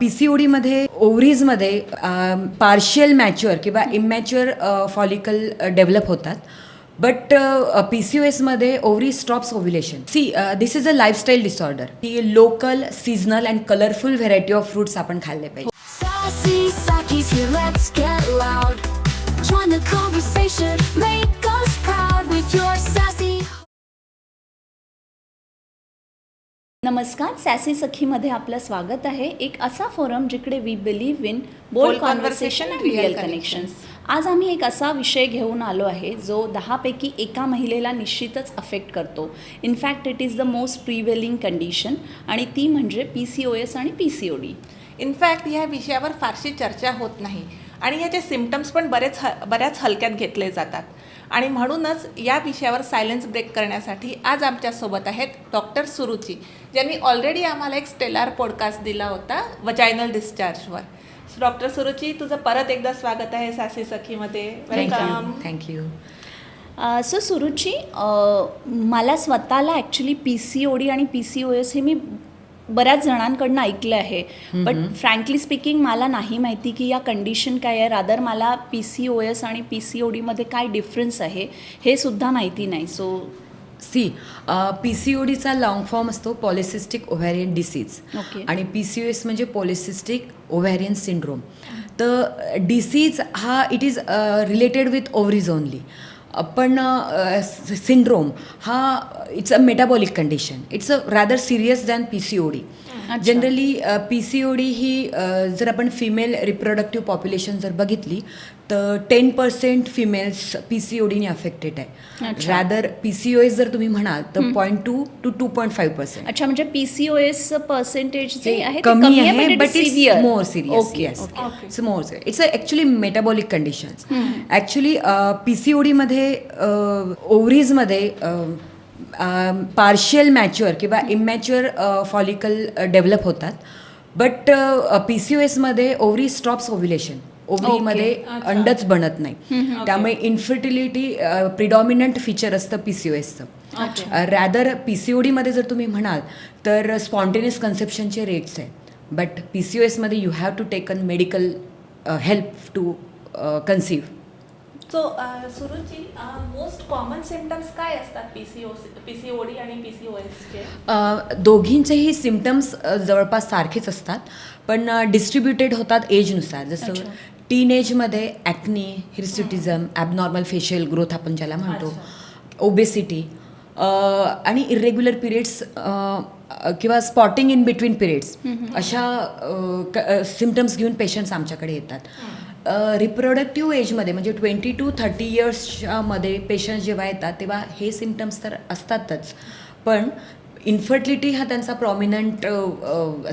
P C ओ डीमध्ये ओव्हरीजमध्ये partial mature किंवा इमॅच्युअर फॉलिकल डेव्हलप होतात. बट पी सी ओ एसमध्ये ovary stops ovulation see this is a lifestyle disorder he local seasonal and colourful variety of fruits आपण खाल्ले पाहिजे. नमस्कार सॅसी सखीमध्ये आपलं स्वागत आहे. एक असा फोरम जिकडे we believe in bold conversation and real real connections आज आम्ही एक असा विषय घेऊन आलो आहे जो दहापैकी एका महिलेला निश्चितच अफेक्ट करतो. In fact it is the most prevailing condition आणि ती म्हणजे पी सी ओ एस आणि P C O D in fact ह्या विषयावर फारशी चर्चा होत नाही. आणि ह्याचे सिमटम्स पण बरेच ह बऱ्याच हलक्यात घेतले जातात. आणि म्हणूनच या विषयावर सायलेन्स ब्रेक करण्यासाठी आज आमच्यासोबत आहेत डॉक्टर सुरुची ज्यांनी ऑलरेडी आम्हाला एक स्टेलार पॉडकास्ट दिला होता वजायनल डिस्चार्जवर डॉक्टर सुरुची तुझं परत एकदा स्वागत आहे sassy सखीमध्ये. Welcome thank you so Suruchi मला स्वतःला actually P C O D आणि पी सी ओ एस हे मी बऱ्याच जणांकडनं ऐकलं आहे. बट फ्रँकली स्पीकिंग मला नाही माहिती की या कंडिशन काय आहे. रादर मला पी सी ओ एस आणि पी सी ओ डीमध्ये काय डिफरन्स आहे हे सुद्धा माहिती नाही. So C P C O डीचा लॉंग फॉर्म असतो पॉलिसिस्टिक ओव्हॅरियन डिसीज. आणि पी सी ओ एस म्हणजे पॉलिसिस्टिक ओव्हॅरियन सिंड्रोम तर डिसीज हा it is related with ovaries only पण सिंड्रोम हा it's a metabolic condition. It's a rather serious than P C O D. Generally P C O D ही अ, जर आपण female reproductive population जर बघितली तर ten percent females P C O डीने affected आहे. Rather P C O S जर तुम्ही म्हणाल तर point two two two point five percent अच्छा म्हणजे P C O S percentage कमी आहे but it's. More serious yes. It's more it's actually metabolic conditions actually P C O डीमध्ये ओव्हरीजमध्ये पार्शियल मॅच्युअर किंवा इमॅच्युअर फॉलिकल डेव्हलप होतात. But P C O एसमध्ये ovary stops ovulation ओव्हरीमध्ये अंडच बनत नाही. त्यामुळे इन्फर्टिलिटी प्रिडॉमिनंट फीचर असतं पी सी ओ एसचं रॅदर पी सी ओ डीमध्ये जर तुम्ही म्हणाल तर स्पॉन्टेनियस कन्सेप्शनचे रेट्स आहे. बट पी सी ओ एसमध्ये you have to taken medical help to conceive so Suruchi most common symptoms काय असतात P C O P C O D आणि पी सी ओ एसचे दोघींचेही सिमटम्स जवळपास सारखेच असतात पण डिस्ट्रीब्युटेड होतात एजनुसार जसं टीन एजमध्ये acne hirsutism abnormal facial growth आपण ज्याला म्हणतो ओबेसिटी आणि इरेग्युलर पिरियड्स किंवा स्पॉटिंग इन बिटवीन पिरियड्स अशा सिमटम्स घेऊन पेशंट्स आमच्याकडे येतात. रिप्रोडक्टिव्ह एजमध्ये म्हणजे ट्वेंटी टू थर्टी इयर्समध्ये पेशंट्स जेव्हा येतात तेव्हा हे सिमटम्स तर असतातच. पण इन्फर्टिलिटी हा त्यांचा प्रॉमिनंट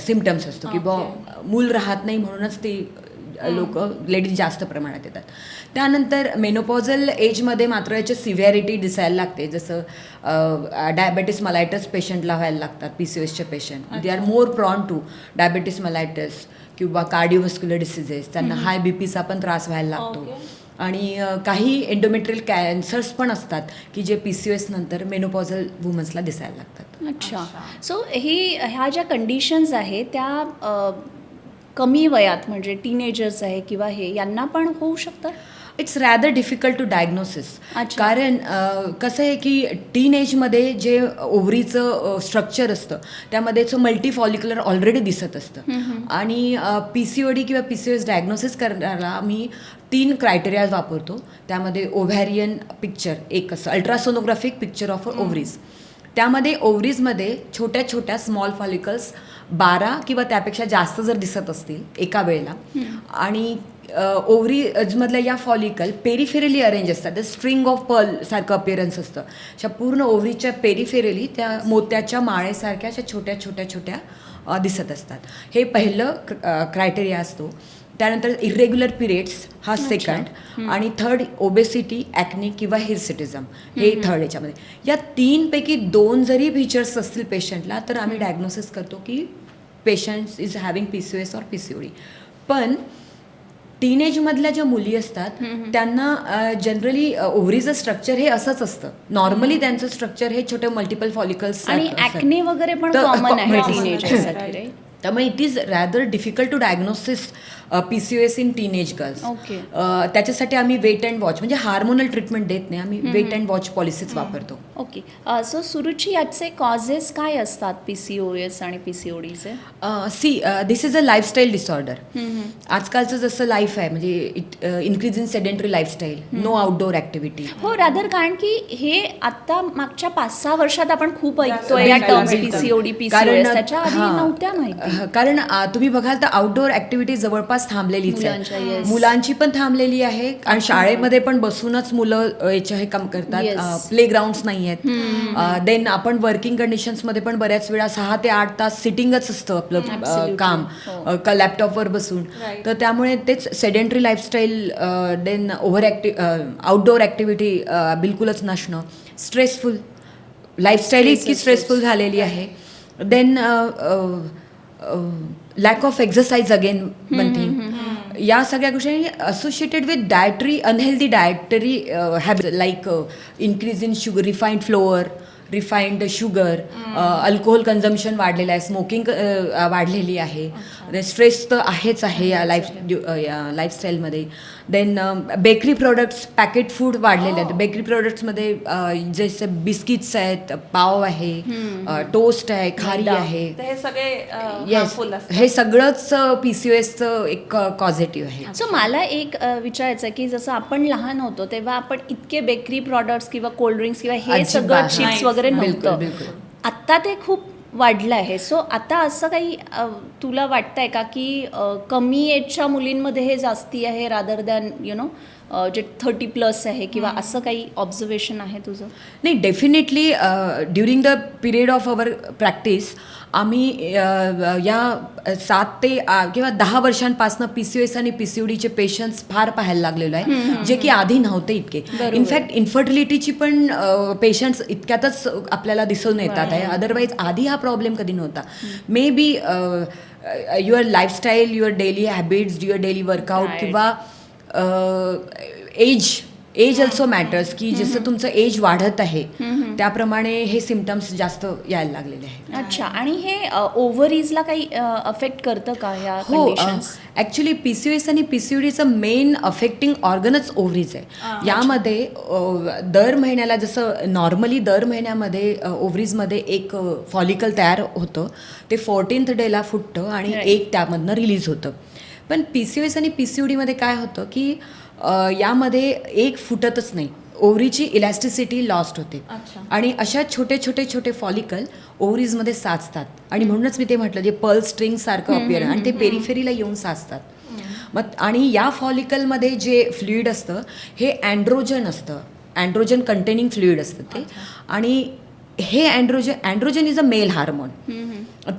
सिमटम्स असतो. की बा मूल राहत नाही म्हणूनच ते लोक लेडीज जास्त प्रमाणात येतात. त्यानंतर मेनोपॉझल एजमध्ये मात्र याची सिव्हिअरिटी दिसायला लागते. जसं डायबेटीस मलायटस पेशंटला व्हायला लागतात पी सी एसचे patient they are more prone to diabetes mellitus किंवा कार्डिओव्हस्क्युलर डिसिजेस त्यांना हाय बी पीचा पण त्रास व्हायला लागतो. आणि काही एंडोमेट्रियल कॅन्सर्स पण असतात की जे पी सी एस नंतर मेनोपॉझल वुमन्सला दिसायला लागतात. अच्छा. सो ही ह्या ज्या कंडिशन्स आहे त्या कमी वयात म्हणजे टीनेजर्स आहे किंवा हे यांना पण होऊ शकतात it's rather difficult to diagnosis. कारण कसं आहे की टीन एजमध्ये जे ओव्हरीचं स्ट्रक्चर असतं त्यामध्ये मल्टी फॉलिक्युलर ऑलरेडी दिसत असतं. आणि पी सी ओ डी किंवा पी सी एस डायग्नोसिस करण्याला आम्ही तीन क्रायटेरिया वापरतो. त्यामध्ये ओव्हॅरियन पिक्चर एक असं अल्ट्रासोनोग्राफिक पिक्चर ऑफ ओव्हरीज त्यामध्ये ओव्हरीजमध्ये छोट्या छोट्या स्मॉल फॉलिकल्स बारा किंवा त्यापेक्षा जास्त जर दिसत असतील एका वेळेला आणि ओव्हरीजमधल्या या फॉलिकल पेरिफेरली अरेंज असतात. ते स्ट्रिंग ऑफ पर्ल सारखं अपिअरन्स असतं. अशा पूर्ण ओव्हरीच्या पेरिफेरली त्या मोत्याच्या माळेसारख्या अशा छोट्या छोट्या छोट्या दिसत असतात. हे पहिलं क्रायटेरिया असतो. त्यानंतर इरेग्युलर पिरियड्स हा सेकंड आणि थर्ड ओबेसिटी ॲक्ने किंवा हिरसिटिझम हे थर्ड याच्यामध्ये. या तीनपैकी दोन जरी फीचर्स असतील पेशंटला तर आम्ही डायग्नोसिस करतो की patients is having P C S or P C O D पण टीनेजमधल्या ज्या मुली असतात त्यांना जनरली ओव्हरीचं स्ट्रक्चर हे असंच असतं. नॉर्मली त्यांचं स्ट्रक्चर हे छोटे मल्टिपल फॉलिकल्स आणि ॲक्ने वगैरे पण कॉमन आहे त्यामुळे it is rather difficult to diagnosis P C S in teenage girls. त्याच्यासाठी आम्ही वेट अँड वॉच म्हणजे हार्मोनल ट्रीटमेंट देत नाही आम्ही वेट अँड वॉच पॉलिसीच वापरतो. ओके सो सुरुची याचे कॉजेस काय असतात पी सी ओ एस आणि पी सी ओ डीचे see this is a lifestyle disorder आजकालचं जसं लाईफ आहे म्हणजे it increase in sedentary lifestyle no outdoor activity हो रादर कारण की हे आता मागच्या पाच सहा वर्षात आपण खूप ऐकतोय या टर्म्स. पीसीओडी पीसीओएस त्याच्या आधी नव्हत्या माहिती. कारण तुम्ही बघाल तर आउटडोअर ऍक्टिव्हिटी जवळपास थांबलेलीच मुलांच्या, आहे yes. मुलांची पण थांबलेली आहे आणि शाळेमध्ये पण बसूनच मुलं अ, याचे हे काम करतात. प्ले ग्राउंड नाही आहेत देन आपण वर्किंग कंडिशन्समध्ये पण बऱ्याच वेळा सहा ते आठ तास सिटिंगच असतं आपलं अ, Absolutely. काम हो. लॅपटॉपवर बसून Right. तर त्यामुळे तेच sedentary lifestyle then over active outdoor activity बिलकुलच नसणं स्ट्रेसफुल लाईफस्टाईल Stress इतकी. स्ट्रेसफुल झालेली आहे then lack of exercise again thing या सगळ्या गोष्टी associated with dietary unhealthy dietary habit like increase in sugar refined flour refined sugar alcohol consumption वाढलेलं आहे स्मोकिंग वाढलेली आहे. स्ट्रेस तर आहेच आहे या लाईफ या लाईफस्टाईलमध्ये then bakery products packet food वाढलेले आहेत. बेकरी प्रोडक्ट्समध्ये जसे बिस्किट्स आहेत पाव आहे टोस्ट आहे खारी. आहे. हे येस हे सगळंच पी सी एसचं एक कॉझिटिव्ह आहे. सो मला एक विचारायचं की जसं आपण लहान होतो तेव्हा आपण इतके बेकरी प्रॉडक्ट्स किंवा कोल्ड्रिंक्स किंवा हे सगळं. चिप्स वगैरे नव्हतं. आत्ता ते खूप वाढलं आहे. सो आता असं काही तुला तुला वाटतंय का की कमी एजच्या मुलींमध्ये हे जास्ती आहे रादर दॅन यु नो जे थर्टी प्लस आहे किंवा असं काही ऑब्झर्वेशन आहे तुझं? नाही definitely during the period of our practice आम्ही या सात ते किंवा दहा वर्षांपासून पी सी एस आणि पी सी डीचे पेशंट्स फार पाहायला लागलेलो आहे जे की आधी नव्हते इतके. इनफॅक्ट इन्फर्टिलिटीची पण पेशंट्स इतक्यातच आपल्याला दिसून येतात आहे. अदरवाईज आधी हा प्रॉब्लेम कधी नव्हता. May be your lifestyle your daily habits your daily workout. किंवा एज एज ऑल्सो मॅटर्स की जसं तुमचं एज वाढत आहे त्याप्रमाणे हे सिमटम्स जास्त यायला लागलेले आहेत. अच्छा आणि हे ओव्हरीजला काही अफेक्ट करतं का ह्या हो ॲक्च्युली पी सी एस आणि पी सी डीचं मेन अफेक्टिंग ऑर्गनच ओव्हरीज आहे. यामध्ये दर महिन्याला जसं नॉर्मली दर महिन्यामध्ये ओव्हरीजमध्ये एक फॉलिकल तयार होतं ते फोर्टीन्थ डेला फुटतं आणि. एक त्यामधनं रिलीज होतं. पण पी सी एस आणि पी सी डीमध्ये काय होतं की यामध्ये एक फुटतच नाही. ओव्हरीची इलॅस्टिसिटी लॉस्ट होते. आणि अशा छोटे छोटे छोटे फॉलिकल ओव्हरीजमध्ये साचतात. आणि म्हणूनच मी ते म्हटलं जे पर्ल स्ट्रिंग सारखं अपियर आणि ते पेरिफेरीला येऊन साचतात. मग आणि या फॉलिकलमध्ये जे फ्लुईड असतं हे अँड्रोजन असतं. अँड्रोजन कंटेनिंग फ्लुईड असतं ते. आणि हे androgen androgen is a male hormone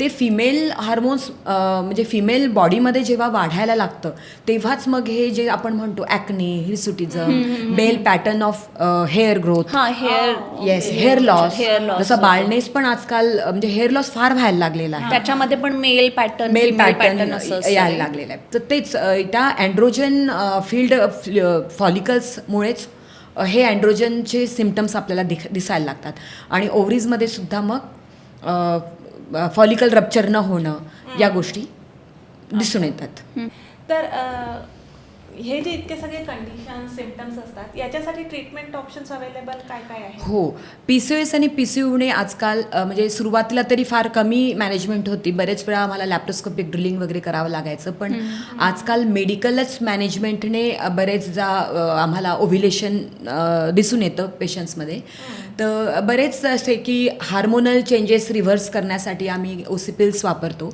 ते फिमेल हार्मोन्स म्हणजे फिमेल बॉडीमध्ये जेव्हा वाढायला लागतं तेव्हाच मग हे जे आपण म्हणतो acne hirsutism bell pattern of hair growth हां hair yes hair loss hair loss जसं बाळनेस पण आजकाल म्हणजे हेअर लॉस फार व्हायला लागलेला आहे. त्याच्यामध्ये पण मेल पॅटर्न मेल पॅटर्न असं यायला लागलेलं आहे. तर तेच त्या अँड्रोजन फील्ड फॉलिकल्समुळेच हे अँड्रोजनचे सिमटम्स आपल्याला दिख दिसायला लागतात. आणि ओव्हरीजमध्ये सुद्धा मग फॉलिकल रप्चर न होणं या गोष्टी दिसून येतात. तर हे जे इतके सगळे कंडिशन सिमटम्स असतात याच्यासाठी ट्रीटमेंट ऑप्शन्स अवेलेबल काय काय आहे हो. पी सी एस आणि पी सी यूने आजकाल अ, म्हणजे सुरुवातीला तरी फार कमी मॅनेजमेंट होती. बरेच वेळा आम्हाला लॅप्टोस्कोपिक ड्रिलिंग वगैरे करावं लागायचं. पण आजकाल मेडिकलच मॅनेजमेंटने अ, बरेचदा अ, आम्हाला ओव्हिलेशन दिसून येतं पेशंट्समध्ये तर बरेच असे की हार्मोनल चेंजेस रिव्हर्स करण्यासाठी आम्ही ओसिपिल्स वापरतो.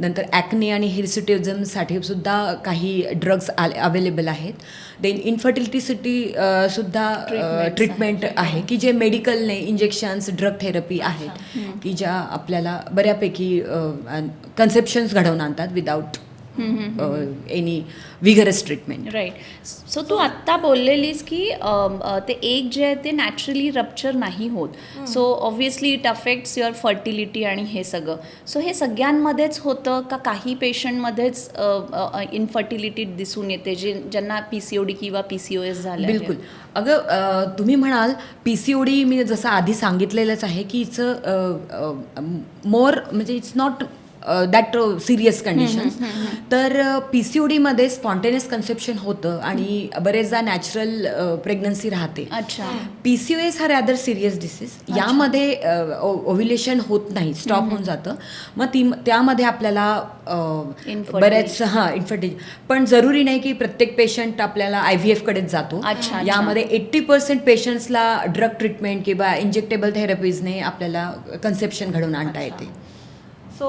नंतर ॲक्ने आणि हिरसिटिझमसाठी सुद्धा काही ड्रग्स अवेलेबल आहेत. देन इन्फर्टिलिटीसाठी सुद्धा ट्रीटमेंट आहे की जे मेडिकलने इंजेक्शन्स ड्रग थेरपी आहेत की ज्या आपल्याला बऱ्यापैकी कन्सेप्शन्स घडवून आणतात without any vigorous treatment right so तू आत्ता बोललेलीस की ते एक जे आहे ते नॅचरली रप्चर नाही होत. So obviously it affects your fertility आणि हे सगळं. सो हे सगळ्यांमध्येच होतं का काही पेशंटमध्येच इनफर्टिलिटी दिसून येते जे ज्यांना पी सी ओ डी किंवा पी सी ओ एस झाले? बिलकुल. अगं तुम्ही म्हणाल पी सी ओ डी मी जसं आधी सांगितलेलंच आहे की इट्स मोर म्हणजे it's not that serious conditions तर पी सी ओ डीमध्ये स्पॉन्टेनियस कन्सेप्शन होतं आणि बरेचदा नॅचरल प्रेग्नन्सी राहते. अच्छा. पी सी ओ एस हा रॅदर सिरियस डिसीज यामध्ये ओव्ह्युलेशन होत नाही स्टॉप होऊन जातं. मग ती त्यामध्ये आपल्याला. बऱ्याच हां इन्फर्टिलिटी पण जरुरी नाही की प्रत्येक पेशंट आपल्याला आय व्ही एफकडेच जातो. यामध्ये एट्टी पर्सेंट पेशंट्सला ड्रग ट्रीटमेंट किंवा इंजेक्टेबल थेरपीजने आपल्याला कन्सेप्शन घडवून आणता येते. So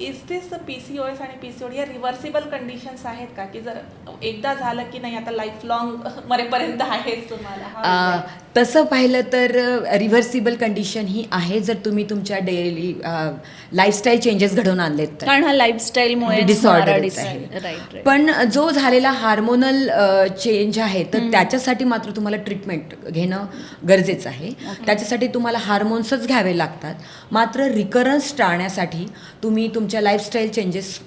is this P C O S आणि पी सी ओ डी या रिव्हर्सिबल कंडिशन्स आहेत का? की जर एकदा झालं की नाही आता लाईफ लॉंग मरेपर्यंत आहेच तुम्हाला? हा विषय. तसं पाहिलं तर रिव्हर्सिबल कंडिशन ही आहे जर तुम्ही तुमच्या डेली लाईफस्टाईल चेंजेस घडवून आणलेत तर. कारण हा लाईफस्टाईलमुळे. राईट पण जो झालेला हार्मोनल चेंज आहे तर त्याच्यासाठी मात्र तुम्हाला ट्रीटमेंट घेणं गरजेचं आहे. त्याच्यासाठी तुम्हाला हार्मोन्सच घ्यावे लागतात. मात्र रिकरन्स टाळण्यासाठी तुम्ही तुमच्या लाईफस्टाईल चेंजेस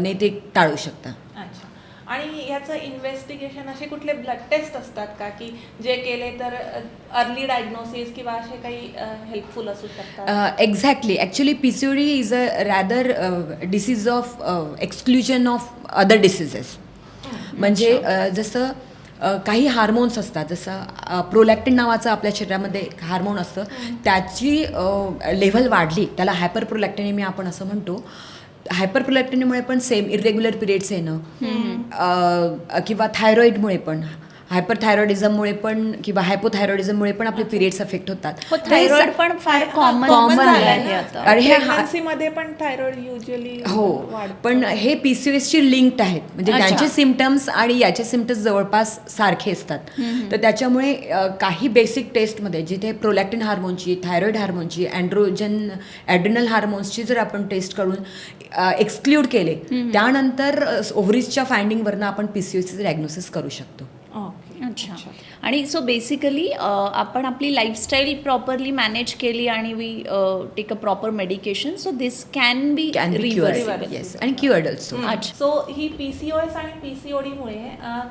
ने ते टाळू शकता. अच्छा. आणि याचं इन्व्हेस्टिगेशन असे कुठले ब्लड टेस्ट असतात का? की जे केले तर अर्ली डायग्नोसिस किंवा असे काही हेल्पफुल असू शकतात? Exactly actually P C O D is a rather disease of exclusion of other diseases म्हणजे जसं काही हार्मोन्स असतात जसं प्रोलॅक्टिन नावाचं आपल्या शरीरामध्ये एक हार्मोन असतं त्याची लेव्हल वाढली त्याला हायपर प्रोलॅक्टिनेमी आपण असं म्हणतो. हायपर प्रोलॅक्टिनीमुळे पण सेम इरेग्युलर पिरियड्स येणं किंवा थायरॉईडमुळे पण. हायपर थायरॉइडिझममुळे पण किंवा हायपोथायरॉइडिझममुळे पण आपले पिरियड्स अफेक्ट होतात. हो हे थायरॉइड स- पण फार कॉमन common झालं आहे. आहे आता आणि हे हा- मध्ये पण थायरॉइड युजली हो पण हे पी सी एसची लिंक्ड आहेत. म्हणजे. त्यांचे सिमटम्स आणि याचे सिमटम्स जवळपास सारखे असतात. तर त्याच्यामुळे काही बेसिक टेस्टमध्ये जिथे प्रोलॅक्टिन हार्मोनची थायरॉइड हार्मोनची अँड्रोजन ॲड्रिनल हार्मोन्सची जर आपण टेस्ट करून एक्सक्ल्यूड केले त्यानंतर ओव्हरीजच्या फाइंडिंगवरनं आपण पी सी एसचं डायग्नोसिस करू शकतो. आणि सो बेसिकली आपण आपली लाईफस्टाईल प्रॉपरली मॅनेज केली आणि we take a proper medication so this can be reverse आणि क्युअर्ड ऑल्सो अच्छा सो ही पी सी ओ एस आणि पी सी ओ डीमुळे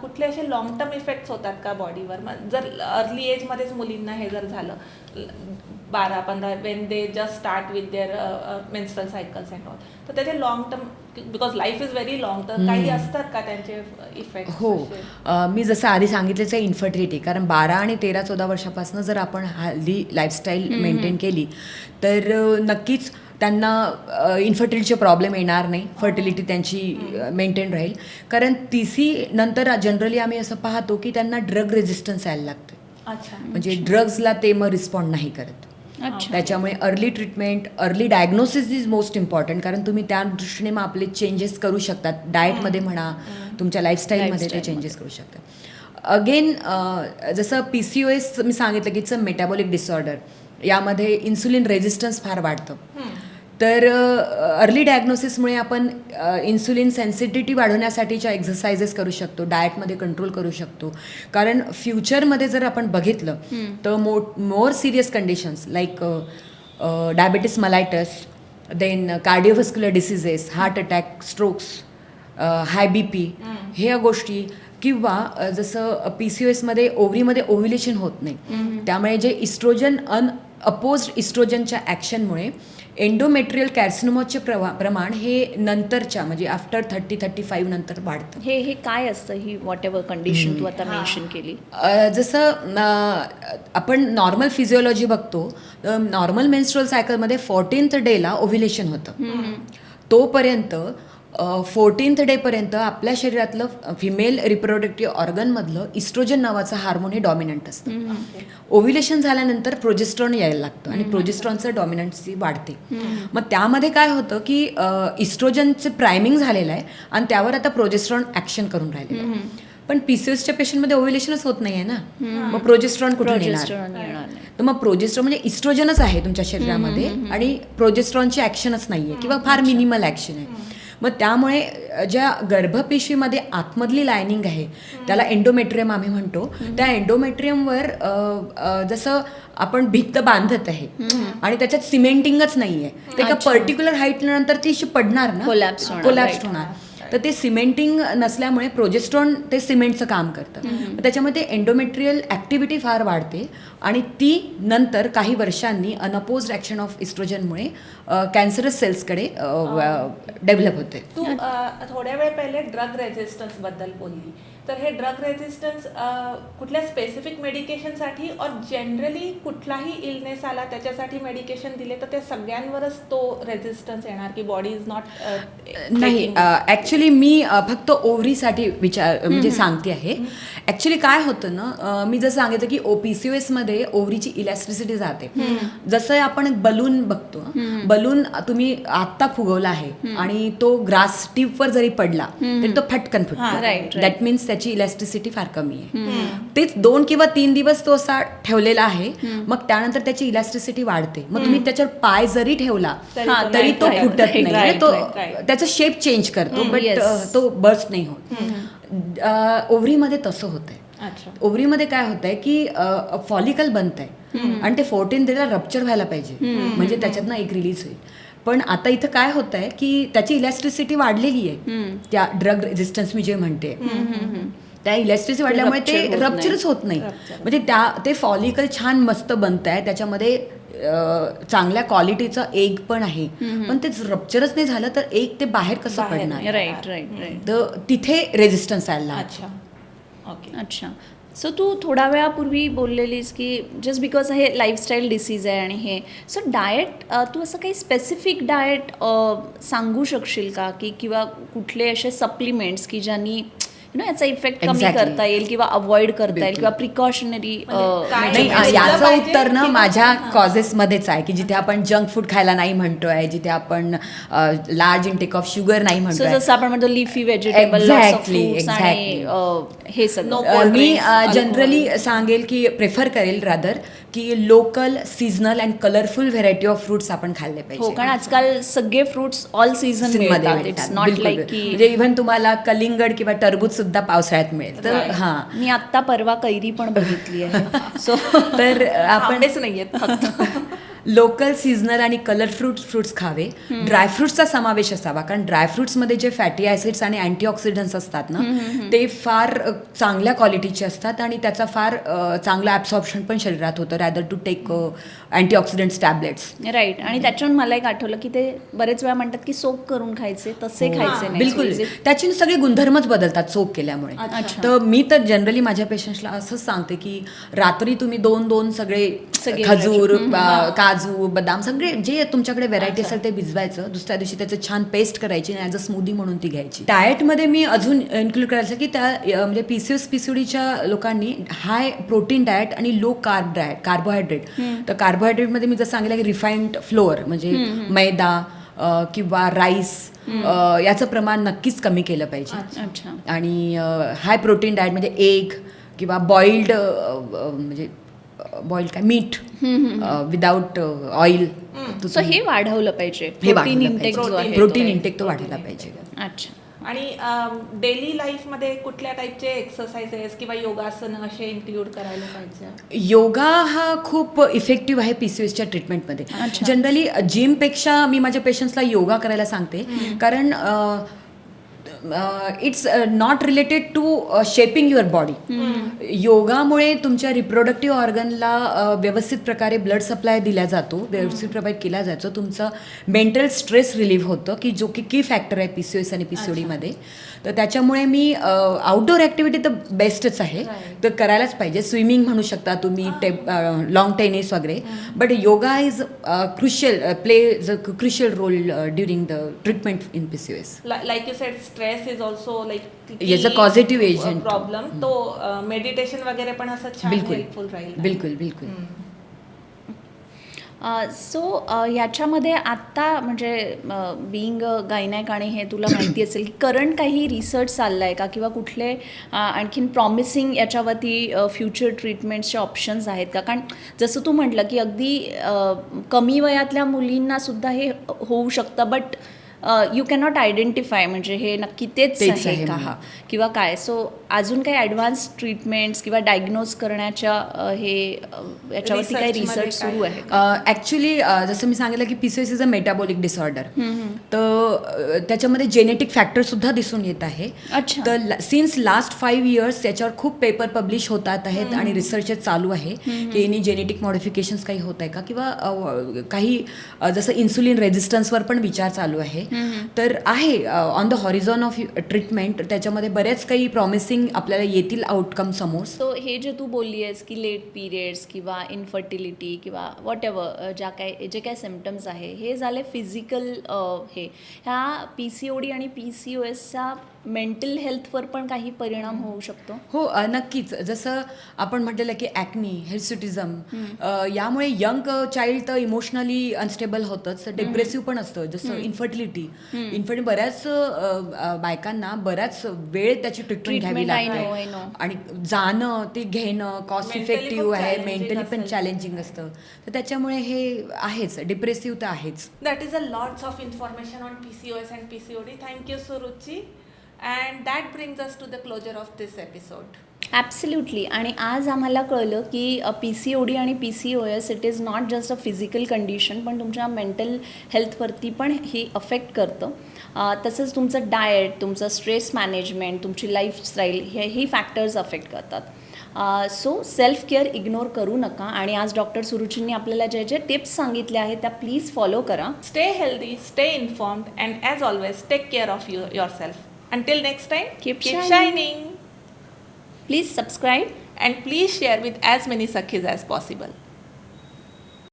कुठले असे लॉंग टर्म इफेक्ट्स होतात का बॉडीवर मग जर अर्ली एजमध्येच मुलींना हे जर झालं बारा पंधरा when they just start with their menstrual cycles and all तर त्याचे long term because life is very long तर काही असतात का त्यांचे इफेक्ट हो. मी जसं आधी सांगितलंच आहे इन्फर्टिलिटी कारण बारा आणि तेरा चौदा वर्षापासून जर आपण हल्ली लाईफस्टाईल मेंटेन केली तर नक्कीच त्यांना इन्फर्टिलिटीचे प्रॉब्लेम येणार नाही. फर्टिलिटी त्यांची मेंटेन राहील. कारण ती सी नंतर जनरली आम्ही असं पाहतो की त्यांना ड्रग रेजिस्टन्स यायला लागते अच्छा. म्हणजे ड्रग्जला ते मग रिस्पॉन्ड नाही करत. त्याच्यामुळे early treatment early diagnosis is most important कारण तुम्ही त्या दृष्टीने मग आपले चेंजेस करू शकतात. डाएटमध्ये म्हणा तुमच्या लाईफस्टाईलमध्ये ते चेंजेस करू शकतात. अगेन जसं पी सी ओ एस मी सांगितलं की इट्स अ मेटाबॉलिक डिसऑर्डर यामध्ये इन्सुलिन रेजिस्टन्स फार वाढतं. तर अर्ली डायग्नोसिसमुळे आपण इन्सुलिन सेन्सिटिव्हिटी वाढवण्यासाठीच्या एक्सरसाइजेस करू शकतो डाएटमध्ये कंट्रोल करू शकतो. कारण फ्युचरमध्ये जर आपण बघितलं तर mo more serious conditions like diabetes mellitus then cardiovascular diseases heart attack strokes high B P ह्या गोष्टी किंवा जसं पी सी ओ एसमध्ये ओव्हरीमध्ये ओव्ह्युलेशन होत नाही. त्यामुळे जे इस्ट्रोजन अन अपोज्ड इस्ट्रोजनच्या ॲक्शनमुळे एंडोमेट्रियल कॅर्सिनोमोचे प्रवा प्रमाण हे नंतरच्या म्हणजे आफ्टर थर्टी थर्टी फाईव्ह नंतर वाढतं. हे हे काय असतं ही वॉट एव्हर कंडिशन तू आता मेन्शन केली? जसं आपण नॉर्मल फिजिओलॉजी बघतो नॉर्मल मेन्स्ट्रुअल सायकलमध्ये फोर्टीन्थ डेला ओव्ह्युलेशन होतं. तोपर्यंत फोर्टीन्थ डेपर्यंत आपल्या शरीरातलं फिमेल रिप्रोडक्टिव्ह ऑर्गनमधलं इस्ट्रोजन नावाचं हार्मोन हे डॉमिनंट असतं. ओव्ह्युलेशन झाल्यानंतर प्रोजेस्ट्रॉन यायला लागतं आणि प्रोजेस्ट्रॉनचं डॉमिनन्सी वाढते. मग त्यामध्ये काय होतं की इस्ट्रोजनचं प्रायमिंग झालेलं आहे आणि त्यावर आता प्रोजेस्ट्रॉन ॲक्शन करून राहिलेलं आहे. पण पीसीएसच्या पेशंटमध्ये ओव्ह्युलेशनच होत नाहीये ना? मग प्रोजेस्ट्रॉन कुठून येणार? नाही. तर मग प्रोजेस्ट्रॉन म्हणजे इस्ट्रोजनच आहे तुमच्या शरीरामध्ये आणि प्रोजेस्ट्रॉनची ॲक्शनच नाहीये किंवा फार मिनिमल ॲक्शन आहे. मग त्यामुळे ज्या गर्भपेशीमध्ये आतमधली लायनिंग आहे त्याला एंडोमेट्रियम आम्ही म्हणतो. त्या अ, जसं आपण भित्त बांधत आहे आणि त्याच्यात सिमेंटिंगच नाहीये. ते एका पर्टिक्युलर हाईट नंतर ती पडणार ना? कोलॅप्स. होणार. तर ते सिमेंटिंग नसल्यामुळे प्रोजेस्ट्रॉन ते सिमेंटचं काम करतं. मग त्याच्यामध्ये एन्डोमेट्रियल ॲक्टिव्हिटी फार वाढते आणि ती नंतर काही वर्षांनी अनअपोज ॲक्शन ऑफ इस्ट्रोजनमुळे कॅन्सरस सेल्सकडे डेव्हलप होते. तू थोड्या वेळ पहिले ड्रग रेझिस्टन्सबद्दल बोलली. तर हे ड्रग रेझिस्टन्स कुठल्या स्पेसिफिक मेडिकेशनसाठी और जनरली कुठलाही इलनेस आला त्याच्यासाठी मेडिकेशन दिले तर त्या सगळ्यांवरच तो रेझिस्टन्स येणार की बॉडी इज नॉट नाही ॲक्च्युली मी फक्त ओव्हरीसाठी विचार म्हणजे सांगते आहे. ॲक्च्युली काय होतं ना मी जसं सांगितलं की ओ पी सी एसमध्ये ओव्हरीची इलॅस्ट्रिसिटी जाते. जसं आपण बलून बघतो बलून तुम्ही आत्ता फुगवला आहे आणि तो ग्रास टीपवर जरी पडला तरी तो फटकन फुटतो. दॅट मीन्स त्याची इलॅस्ट्रिसिटी फार कमी आहे. तेच दोन किंवा तीन दिवस तो असा ठेवलेला आहे. मग त्यानंतर त्याची इलॅस्ट्रिसिटी वाढते. मग तुम्ही त्याच्यावर पाय जरी ठेवला तरी हा, तो फुटत नाही. म्हणजे तो. त्याचा शेप चेंज करतो बट. तो बर्स्ट नाही होत. ओव्हरीमध्ये तसं होतंय. अच्छा. ओव्हरीमध्ये काय होत आहे की फॉलिकल बनत आहे आणि ते फोर्टीन डेला रप्चर व्हायला पाहिजे. म्हणजे त्याच्यातनं एक रिलीज होईल. पण आता इथं काय होत आहे की त्याची इलॅस्ट्रिसिटी वाढलेली आहे. त्या ड्रग रेजिस्टन्स मी जे म्हणते. त्या इलॅस्ट्रिसिटी वाढल्यामुळे ते rupture होत नाही. रप्चरच होत नाही. म्हणजे त्या ते फॉलिकल छान मस्त बनत आहे त्याच्यामध्ये चांगल्या क्वालिटीचं एग पण आहे. पण ते रप्चरच नाही झालं तर एग ते बाहेर कसं पडणार? तिथे रेजिस्टन्स यायला लागतो. अच्छा. ओके अच्छा. सो तू थोड्या वेळापूर्वी बोललेलीस की जस्ट बिकॉज हे लाईफस्टाईल डिसीज आहे आणि हे. सो डाएट तू असं काही स्पेसिफिक डाएट सांगू शकशील का? की किंवा कुठले असे सप्लिमेंट्स की ज्यांनी नो याचा इफेक्ट कमी. करता येईल किंवा अवॉइड करता येईल. किंवा प्रिकॉशनरी म्हणजे नाही म्हणजे याचं उत्तर ना माझ्या कॉजेसमध्येच आहे की जिथे आपण जंक फूड खायला नाही म्हणतोय जिथे आपण लार्ज इंटेक ऑफ शुगर नाही सो म्हणतोय जसं आपण म्हणतो लिफी व्हेजिटेबल हे सगळं मी. जनरली सांगेल की प्रेफर करेल रादर की local seasonal and colourful variety of fruits आपण खाल्ले हो पाहिजे कारण आजकाल सगळे फ्रुट्स ऑल सीझनमध्ये म्हणजे इव्हन तुम्हाला कलिंगड किंवा टरबूज सुद्धा पावसाळ्यात मिळेल तर. हा. मी आत्ता परवा कैरी पण बघितली आहे. सो तर आपण आंबेच नाहीयेत लोकल सीझनल आणि कलर फ्रुट्स फ्रुट्स खावे. ड्रायफ्रुट्सचा समावेश असावा. कारण ड्रायफ्रुट्समध्ये जे फॅटी ॲसिड्स आणि अँटीऑक्सिडंट्स असतात ना ते फार चांगल्या क्वालिटीचे असतात आणि त्याचा फार चांगलं ॲब्सॉर्प्शन पण शरीरात होतं rather to take antioxidants tablets right आणि त्याच्यावर मला एक आठवलं की ते बरेच वेळा म्हणतात की सोप करून खायचे तसे खायचे नाही. बिलकुल. त्याची सगळे गुणधर्मच बदलतात सोप केल्यामुळे. तर मी तर जनरली माझ्या पेशंट्सला असंच सांगते की रात्री तुम्ही दोन दोन सगळे सगळे खजूर अ, काजू बदाम सगळे जे तुमच्याकडे व्हेरायटी असेल ते भिजवायचं. दुसऱ्या दिवशी त्याचं छान पेस्ट करायची आणि ॲज अ स्मूदी म्हणून ती घ्यायची. डाएटमध्ये मी अजून इन्क्लूड करायचं की त्या म्हणजे पीसीएस पीसीडीच्या लोकांनी हाय प्रोटीन डाएट आणि लो कार्ब डाएट कार्बोहायड्रेट तर कार्बोहायड्रेटमध्ये मी जसं सांगितलं की रिफाईंड फ्लोअर म्हणजे मैदा किंवा राईस याचं प्रमाण नक्कीच कमी केलं पाहिजे. आणि हाय प्रोटीन डाएट म्हणजे एग किंवा बॉइल्ड म्हणजे बॉइल्ड काय मीठ विदाउट ऑइल सो हे वाढवलं पाहिजे. प्रोटीन वाढवलं इंटेक तो. इंटेक तो वाढायला पाहिजे. अच्छा. आणि डेली लाईफमध्ये कुठल्या टाईपचे एक्सरसाइजेस किंवा योगासन असे इन्क्लूड करायला पाहिजे? योगा हा खूप इफेक्टिव्ह आहे पी सी एसच्या ट्रीटमेंटमध्ये. जनरली जिमपेक्षा मी माझ्या पेशंट्सला योगा करायला सांगते. कारण it's not related to shaping your body योगामुळे तुमच्या रिप्रोडक्टिव्ह ऑर्गनला व्यवस्थित प्रकारे ब्लड सप्लाय दिला जातो व्यवस्थित प्रकारे केला जातो. तुमचं मेंटल स्ट्रेस रिलीव्ह होतं की जो की की फॅक्टर आहे पी सी एस आणि पी सी ओडीमध्ये तर त्याच्यामुळे मी आउटडोअर ॲक्टिव्हिटी तर बेस्टच आहे. तर करायलाच पाहिजे. स्विमिंग म्हणू शकता तुम्ही टे लॉंग टेनिस वगैरे. But yoga is crucial play crucial role during the treatment in P C S like you said stress is also like causative agent. Problem तो मेडिटेशन वगैरे पण असं छान बिलकुल. हेल्पफुल राहील बिलकुल बिलकुल. सो ह्याच्यामध्ये आत्ता म्हणजे बिईंग गायनॅक आणि हे तुला माहिती असेल की करंट काही रिसर्च चालला आहे का? किंवा कुठले आणखीन प्रॉमिसिंग याच्यावरती फ्युचर ट्रीटमेंट्सचे ऑप्शन्स आहेत का? कारण जसं तू म्हटलं की अगदी कमी वयातल्या मुलींना सुद्धा हे होऊ शकतं बट यू कॅनॉट आयडेंटिफाय म्हणजे हे नक्की तेच आहे का? म्हणून. किंवा काय? सो अजून काही ॲडव्हान्स ट्रीटमेंट्स किंवा डायग्नोज करण्याच्या हे याच्यावरती काही रिसर्च? सुरू आहे? ॲक्च्युली जसं मी सांगितलं की PCS is a metabolic disorder तर त्याच्यामध्ये जेनेटिक फॅक्टर सुद्धा दिसून येत आहे. अच्छा. तर सिन्स लास्ट फाईव्ह इयर्स त्याच्यावर खूप पेपर पब्लिश होतात आहेत आणि रिसर्च चालू आहे की यांनी जेनेटिक मॉडिफिकेशन्स काही होत आहे का? किंवा काही जसं इन्सुलिन रेझिस्टन्सवर पण विचार चालू आहे. तर आहे on the horizon of treatment त्याच्यामध्ये बरेच काही प्रॉमिसिंग आपल्याला येतील आउटकम समोर. सो हे जे तू बोलली आहेस की लेट पिरियड्स किंवा इन्फर्टिलिटी किंवा वॉट एव्हर ज्या काय जे काय सिमटम्स आहे हे झाले फिजिकल हे. ह्या पी सी ओ डी आणि पी सी ओ एसचा मेंटल हेल्थवर पण काही परिणाम होऊ शकतो? हो अ, नक्कीच. जसं आपण म्हटलेलं की ॲक्नी हेल्सिटिझम यामुळे यंग चाइल्ड तर इमोशनली अनस्टेबल होतंच डिप्रेसिव्ह पण असतं. जसं इन्फर्टिलिटी इन्फर्टि बऱ्याच अ, अ, बायकांना बऱ्याच वेळ त्याची ट्रीटमेंट घ्यावी लागते. know. आणि जाणं ते घेणं कॉस्ट इफेक्टिव्ह आहे मेंटली पण. चॅलेंजिंग असतं. तर त्याच्यामुळे हे आहेच. डिप्रेसिव्ह तर आहेच. That is a lots of information on PCOS and PCOD. Thank you, Suruchi. And that brings us to the closure of this episode. Absolutely आणि आज आम्हाला कळलं की पी सी ओ डी आणि P C O S it is not just a physical condition पण तुमच्या mental हेल्थवरती पण हे अफेक्ट करतं. तसंच तुमचं डाएट तुमचं स्ट्रेस मॅनेजमेंट तुमची लाईफस्टाईल हे ही फॅक्टर्स अफेक्ट करतात. सो सेल्फ केअर इग्नोर करू नका. आणि आज डॉक्टर सुरुचींनी आपल्याला जे जे टिप्स सांगितल्या आहेत त्या प्लीज फॉलो करा. Stay healthy, stay informed, and as always, take care of you, yourself. Until next time, keep, keep shining. shining. Please subscribe and please share with as many sakhis as possible.